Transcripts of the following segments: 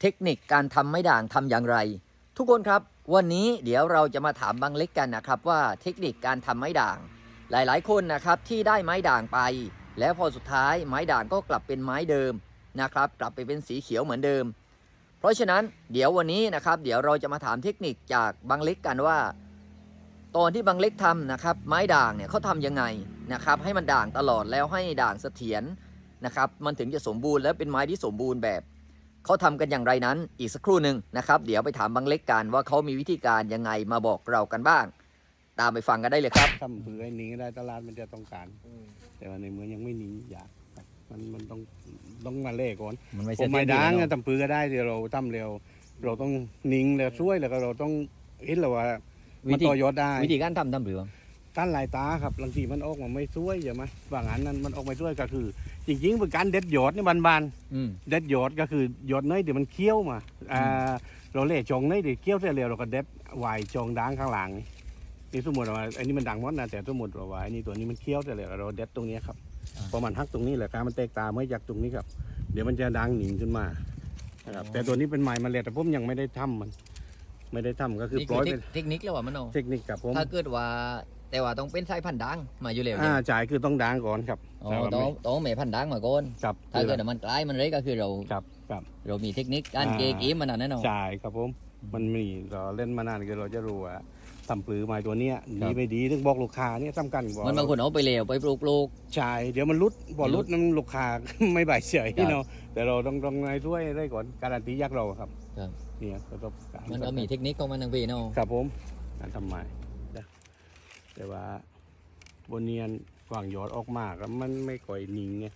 เทคนิคการทำไม้ด่างทำอย่างไร ทุกคนครับ วันนี้เดี๋ยวเราจะมาถามบางเล็กกันนะครับว่าเทคนิคการทำไม้ด่าง หลายๆ คนนะครับที่ได้ไม้ด่างไป แล้วพอสุดท้ายไม้ด่างก็กลับเป็นไม้เดิมนะครับ กลับไปเป็นสีเขียวเหมือนเดิม เพราะฉะนั้นเดี๋ยววันนี้นะครับ เดี๋ยวเราจะมาถามเทคนิคจากบางเล็กกันว่า ตอนที่บางเล็กทำนะครับ ไม้ด่างเนี่ยเขาทำยังไงนะครับ ให้มันด่างตลอดแล้วให้ด่างเสถียรนะครับ มันถึงจะสมบูรณ์และเป็นไม้ที่สมบูรณ์แบบ เขาทำกันอย่างไรนั้นอีกสักครู่หนึ่งนะครับ เดี๋ยวไปถามบางเล็กกันว่าเขามีวิธีการยังไงมาบอกเรากันบ้าง ตามไปฟังกันได้เลยครับถ้าเผื่อไอ้หนีได้ตลาดมันจะต้องการแต่ว่าในเมืองยังไม่หนีอยากครับมันมันต้องต้องมาเล่ก่อนมันไม่ผใช่มไม่เทคนิคดังนะอะทำปือก็ได้เดี๋ยวเราทำเร็ว เราต้องนิ่งแล้วช่วยแล้วก็เราต้องเห็นแล้วว่าวิมันธีต่อยอดได้ วิธีการทำทำหรือ ต้านลายตาครับบางทีมันออกมาไม่ช่วยใช่ไหมบางอันนั้นมันออกไม่ช่วยก็คือ จริงๆเป็นการเด็ดยอดนี่บานอืม ๆเด็ดยอดก็คือยอดเนยเดี๋ยวมันเคี้ยวมาอ่าเราเล่จงเนยเดี๋ยวเคี้ยวเสร็จแล้วเราก็เด็ดไหวจงด่างข้างหลังนี่นี่สมมติว่าอันนี้มันดังหมดนะแต่สมมติว่าอันนี้ตัวนี้มันเคี้ยวเสร็จแล้วเราเด็ดตรงนี้ครับพอมันหักตรงนี้แหละการมันแตกตาเมื่อจากตรงนี้ครับ เดี๋ยวมันจะดังหนิงขึ้นมานะครับแต่ตัวนี้เป็นไม้เมาเล็ดแต่ผมยังไม่ได้ทำมัน ไม่ได้ทำก็คือนี่ปล่อยเทเป็คนเทคนิคแล้วว่ามันเอาเทคนิคกับผม ถ้าเกิดว่า แต่ว่าต้องเป็นสายพันธุ์ดังมาอยู่แล้วอ่าเนี่ยจ่ายคือต้องดังก่อนครับอ๋อแต่ว่าต้องไม่ต้องแม่พันธุ์ดังมาก่อนครับถ้าเกิดว่ามันกลายมันเล็กก็คือเราครับครับเรามีเทคนิคการอ่าเกกีมันนั่นแน่นอนจ่ายครับผมมันมีเราเล่นมานานก็เราจะรู้ว่าทำปลือไม้ตัวเนี้ยครัดีบไม่ดีถึงบอกลูกค้าเนี่ยสำคัญบอกมันบางคนเอาไปเลวไปปลูกปลูกจ่ายเดี๋ยวมันรุดบอกมันรุรุดดนั้นลูกค้าไม่บ่ายเฉยครับเนาะแต่เราต้องต้องในช่วยได้ก่อนการันตียักษ์เราครับครับเนี่ยประสบการณ์มันก็มีเทคนิคของมันทั้งปีเนาะครับผมการทำไม้นะ แต่ว่าบนเนียนวางยอดออกมากแล้วมันไม่ค่อยนิ่งไง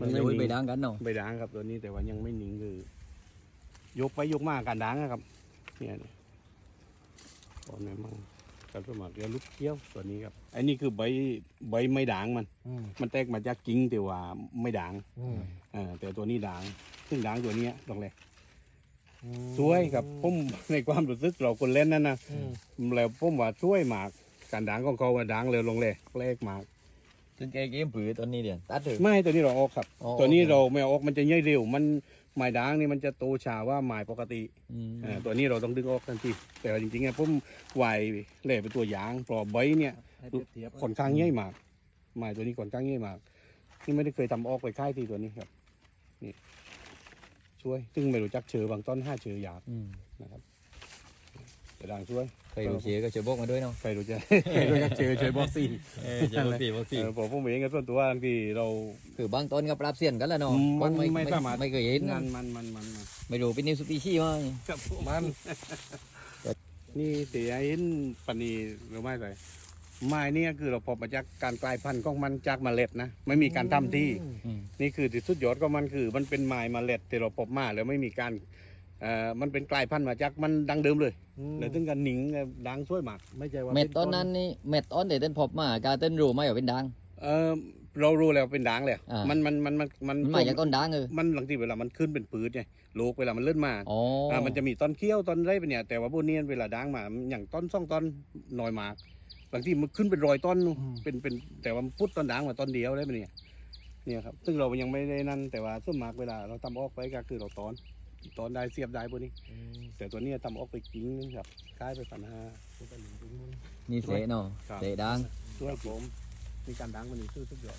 มันไม่จะมีไปดังกันเนาะใบด่างครับตัวนี้แต่ว่ายังไม่นิ่งคือยกไปยกมาการด่างนะครับเนี่ยเนี่ยตอนนี้มั่งการสมัครเรียนลูกเกี้ยวตัวนี้ครับอันนี้คือใบใบไม่ด่างมัน มันแตกมาจากกิ่งแต่ว่าไม่ด่างอ่าแต่ตัวนี้ด่างซึ่งด่างตัวเนี้ยตรงเลยสวยครับผมในความรู้สึกเราคนเล่นนั่นนะแล้วผมว่าสวยมาก การด่างของเขาว่าด่างเร็วลงเลยแรกมากซึ่งเกกีมผือตอนนี้เดียวตัดเถอะไม่ตัวนี้เราออกครับ อ๋อตัวนี้โอเค เราไม่เอาออกมันจะย่อยเร็ว มันไม้ด่างนี่มันจะโตช้าว่าไม้ปกติอืมอ่าตัวนี้เราต้องดึงออกทันทีแต่ว่าจริงๆเนี่ยผมไหวเล่เป็นตัวอย่างเพราะใบเนี่ยค่อนข้างย่อยมากไม้ตัวนี้ค่อนข้างย่อยมากนี่ไม่ได้เคยทำออกไปค่ายที่ตัวนี้ครับนี่ช่วยซึ่งไม่รู้จักเชือบางต้นห้าเชือหยาบอืมนะครับ แต่ด่างช่วยใครรู้เชียร์ก็ช่วยบอกมาด้วยเนาะใครรู้จักใครรู้จักเชือเชือบอกซี่เออช่วยบอกสี่บอกสี่เออผมผมเองก็ส่วนตัวบางทีเราคือบางต้นก็ปรับเสียนกันแล้วเนาะอืมมันไม่ไม่ไม่สามารถไม่เคยเห็นมันะนมันมันมันมันไม่รู้เป็นนิวสปีชีส์มั้งครับมันนี่เสียเห็นปานนีหรือไม่เลยไม้เนี่ยคือเราพบมาจากการกลายพันธุ์ของมันจากเมล็ดนะไม่มีการทำที่อืมนี่คือที่สุดยอดของมันคือ มันเป็นไม้เมล็ดที่เราพบมาแล้วไม่มีการ เอ่อมันเป็นกลายพันธุ์มาจากมันดังเดิมเลยแล้วถึงกันหนิงดังช่วยมากไม่ใช่ว่าเม็ดป็ต้นนั้นนี่เม็ดต้นเดี๋ยวเต้นพบมากาเต้นรู้ไหมว่าเป็นดังเออเรารู้แล้วเป็นด่างแล้วอ่ามัมันมันมันมันมันมันมาจากต้นดังเออมันหลังที่เวลามันขึ้นเป็นปืดไงลูกเวลามันเลื่อนมาอ๋อออ่ามันจะมีต้นเคี้ยวต้นไรเป็นเนี่ย แต่ว่าพวกนี้เวลาด่างมาอย่างต้นสองต้นหน่อยมากบางทีมันขึ้นเป็นรอยต้นเป็นเป็นแต่ว่ามันพุดต้นด่างมาต้นเดียวได้เป็นเนี่ยเนี่ยครับซึ่งเรายังไม่ได้นั่นแต่ว่าส่วนมากเวลาเราทำออกไปก็คือเราตอน ตอนได้เสียบได้พวกนี้ แต่ตัวนี้ทำออกไปกิ้งนึงครับคล้ายไปปัญหานี่เสะเนาะครับเสะดังด้วยผมมีการด่างมันนี่ซื้อสุดยอด